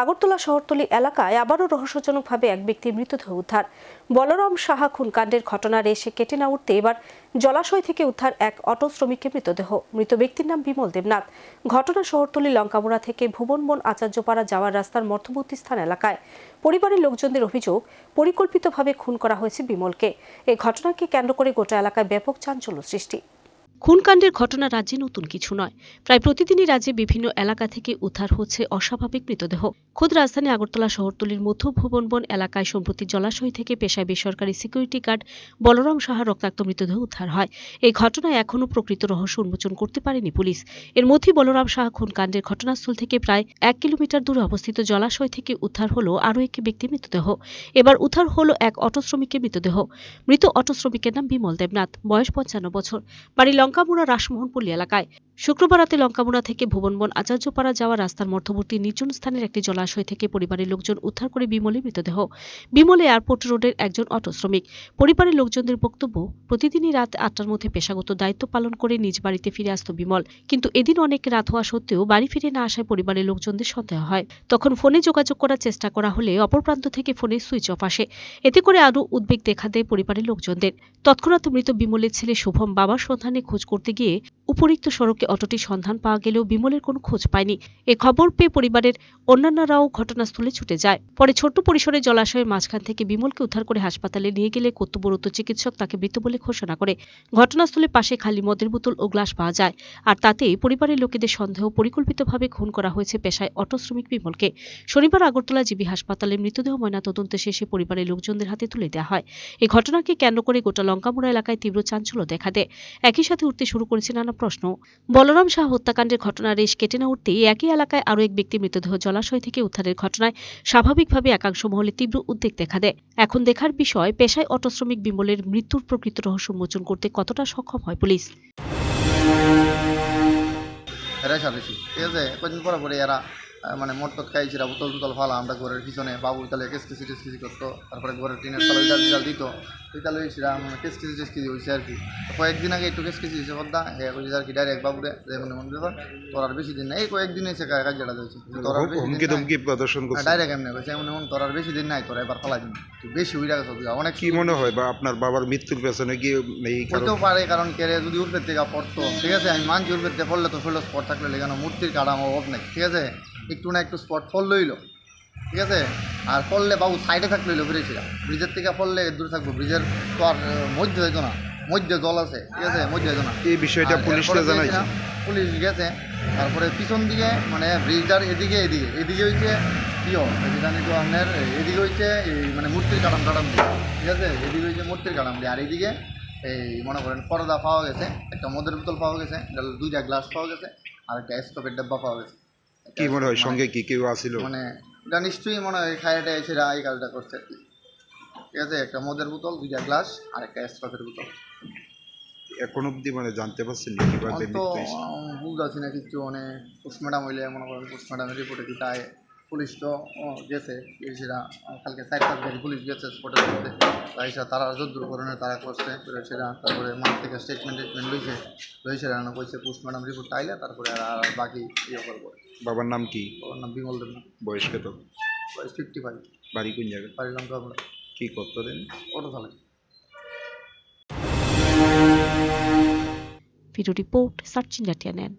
আগরতলা শহরতলি এলাকায় আবারও রহস্যজনকভাবে এক ব্যক্তির মৃতদেহ উদ্ধার। বলরাম সাহা খুনকাণ্ডের ঘটনার এসে কেটে না উঠতে এবার জলাশয় থেকে উদ্ধার এক অটো শ্রমিকের মৃতদেহ। মৃত ব্যক্তির নাম বিমল দেবনাথ। ঘটনা শহরতলি লঙ্কামুড়া থেকে ভুবনবন আচার্যপাড়া যাওয়ার রাস্তার মধ্যবর্তী স্থান এলাকায়। পরিবারের লোকজনদের অভিযোগ, পরিকল্পিতভাবে খুন করা হয়েছে বিমলকে। এই ঘটনাকে কেন্দ্র করে গোটা এলাকায় ব্যাপক চাঞ্চল্য সৃষ্টি। খুনকাণ্ডের ঘটনা রাজ্যে নতুন কিছু নয়। প্রায় প্রতিদিনই রাজ্যে বিভিন্ন এলাকা থেকে উদ্ধার হচ্ছে অস্বাভাবিক মৃতদেহ। খোদ রাজধানী আগরতলা শহরতলির মধ্য ভুবনবন এলাকায় সম্প্রতি জলাশয় থেকে পেশায় বেসরকারি সিকিউরিটি গার্ড বলরাম সাহার রক্তাক্ত মৃতদেহ উদ্ধার হয়। এই ঘটনায় এখনও প্রকৃত রহস্য উন্মোচন করতে পারেনি পুলিশ। এর মধ্যেই বলরাম সাহা খুনকাণ্ডের ঘটনাস্থল থেকে প্রায় এক কিলোমিটার দূরে অবস্থিত জলাশয় থেকে উদ্ধার হলো আরও একটি ব্যক্তির মৃতদেহ। এবার উদ্ধার হলো এক অটো শ্রমিকের মৃতদেহ। মৃত অটো শ্রমিকের নাম বিমল দেবনাথ। বয়স পঞ্চান্ন বছর। বাড়ি লঙ্কামুড়া রাসমোহনপল্লী এলাকায়। শুক্রবার রাতে লঙ্কামুড়া থেকে ভুবনবন আচার্যপাড়া যাওয়া রাস্তার মধ্যবর্তী নির্জন স্থানের একটি জলাশয় থেকে পরিবারের লোকজন উদ্ধার করে বিমলের মৃতদেহ। বিমল এয়ারপোর্ট রোডের একজন অটো শ্রমিক। পরিবারের লোকজনদের বক্তব্য, প্রতিদিনই রাত আটটার মধ্যে পেশাগত দায়িত্ব পালন করে নিজ বাড়িতে ফিরে আসত বিমল। কিন্তু এদিন অনেক রাত হওয়া সত্ত্বেও বাড়ি ফিরে না আসায় পরিবারের লোকজনদের সন্দেহ হয়। তখন ফোনে যোগাযোগ করার চেষ্টা করা হলে অপর প্রান্ত থেকে ফোনে সুইচ অফ আসে। এতে করে আরও উদ্বেগ দেখা দেয় পরিবারের লোকজনদের। তৎক্ষণাৎ মৃত বিমলের ছেলে শুভম বাবার সন্ধানে খোঁজ করতে গিয়ে উপরিক্ত সড়কে অটোটির সন্ধান পাওয়া গেলেও বিমলের কোনো খোঁজ পায়নি। এ খবর পেয়ে পরিবারের অন্যান্যরাও ঘটনাস্থলে ছুটে যায়। পরে ছোট্ট পরিসরে জলাশয়ের মাঝখান থেকে বিমলকে উদ্ধার করে হাসপাতালে নিয়ে গেলে কর্তব্যরত চিকিৎসক তাকে মৃত বলে ঘোষণা করে। ঘটনাস্থলে পাশে খালি মদের বোতল ও গ্লাস পাওয়া যায়। আর তাতেই পরিবারের লোকেদের সন্দেহ পরিকল্পিতভাবে খুন করা হয়েছে পেশায় অটো শ্রমিক বিমলকে। শনিবার আগরতলা জিবি হাসপাতালে মৃতদেহ ময়নাতদন্ত শেষে পরিবারের লোকজনদের হাতে তুলে দেওয়া হয়। এই ঘটনাকে কেন্দ্র করে গোটা লঙ্কামুড়া এলাকায় তীব্র চাঞ্চল্য দেখা দেয়। একই সাথে উঠতে শুরু করেছে নানা প্রশ্ন। বলরাম শাহ হত্যাকাণ্ডের ঘটনার রেশ কেটে না উঠতেই একই এলাকায় আরও এক ব্যক্তি মৃতদেহ জলাশয় থেকে উদ্ধারের ঘটনায় স্বাভাবিকভাবে একাংশ মহলে তীব্র উদ্বেগ দেখা দেয়। এখন দেখার বিষয়, পেশায় অটো শ্রমিক বিমলের মৃত্যুর প্রকৃত রহস্য উন্মোচন করতে কতটা সক্ষম হয় পুলিশ? রেশারেশি ঠিক আছে কদিন পরে পরে এরা মানে মোটকট খাইছিল বোতল টুতল ফালা আমরা ঘরের পিছনে বাবু তাহলে কেসকিসি টেসকিসি করতো তারপরে ঘরের টিনের তালে উইটাল টিটাল দিত উইটাল হয়েছিল মানে কেসকিসি টেসকিসি হয়েছে আর কি। কয়েকদিন আগে একটু কেসকিসি হয়েছে কথা হ্যাঁ কইছে আর কি ডাইরেক্ট বাবুরে যে মনে মনে ব্যাপার তোর আর বেশি দিন নাই এই কয়েকদিন হয়েছে কাজটা হয়েছে তোর আর বেশি দিন প্রদর্শন করছে। ডাইরেক্ট এমনি কইছে এমন এমন তোর আর বেশি দিন নাই তোর এবার ফালাই দিন বেশি উইরা গেছ অনেক কি মনে হয় বা আপনার বাবার মৃত্যুর পেছনে গিয়ে এই কারণ? পারে কারণ কেড়ে যদি উর্ফের থেকে পড়তো ঠিক আছে? আমি মানছি উর্ফের থেকে পড়লে তো শৈল স্পট থাকলে কেন মূর্তির কাটাম অভাব নেই ঠিক আছে? একটু না একটু স্পট ফল লইল ঠিক আছে? আর পড়লে বাবু সাইডে থাকলে লইলো ফিরেছিলাম ব্রিজের থেকে পড়লে দূরে থাকব ব্রিজের তো আর মধ্যে হইতো না। মধ্যে জল আছে ঠিক আছে? মধ্যে হইতো না। এই বিষয়টা পুলিশকে জানাইছে। পুলিশ গেছে তারপরে পিছন দিকে মানে ব্রিজটার এদিকে এদিকে এদিকে হচ্ছে কিয় জানি তো আপনার এদিকে হচ্ছে এই মানে মূর্তির কাটাম কাটাম দিয়ে ঠিক আছে? এদিকে হচ্ছে মূর্তির কাটাম দিয়ে আর এদিকে এই মনে করেন পর্দা পাওয়া গেছে একটা মদের বোতল পাওয়া গেছে দুইটা গ্লাস পাওয়া গেছে আর একটা স্কপের ডাব্বা পাওয়া গেছে। কি মনে হয়? মানে- সঙ্গে কি কেউ আসিল? মানে এটা নিশ্চয়ই মনে হয় খায়াটা এসে এই কাজটা করছে আর কি। ঠিক আছে একটা মদের বোতল দুইটা গ্লাস আর একটা স্পাতের বোতল। এখন অব্দি মানে জানতে পারছেন না কীভাবে বুঝতে মৃত্যু হয়েছে? বুঝতেছি না কিছু মানে পোস্টমার্টাম হইলে মনে করেন পোস্টমার্টামের রিপোর্টে কি তাই? পুলিশ তো ও, গেছে। সেটা কালকে চার পাঁচ গাড়ি পুলিশ গেছে স্পটের মধ্যে। তাই সেটা তারা যদ্দূর করণে তারা করছে করে সেটা তারপরে মাঠ থেকে স্টেটমেন্ট টেটমেন্ট লইছে। লই সেটা না কইছে পোস্টম্যাডাম রিপোর্ট আইলে তারপরে আর আর বাকি ইয়ে করব। বাবার নাম কি? বাবার নাম বিমল দেব বয়স কত? বয়স ফিফটি ফাইভ বাড়ি কোন জায়গায়? বাড়ি লঙ্কা আমরা কী করতে দেন অটো চালাই video report search India TNN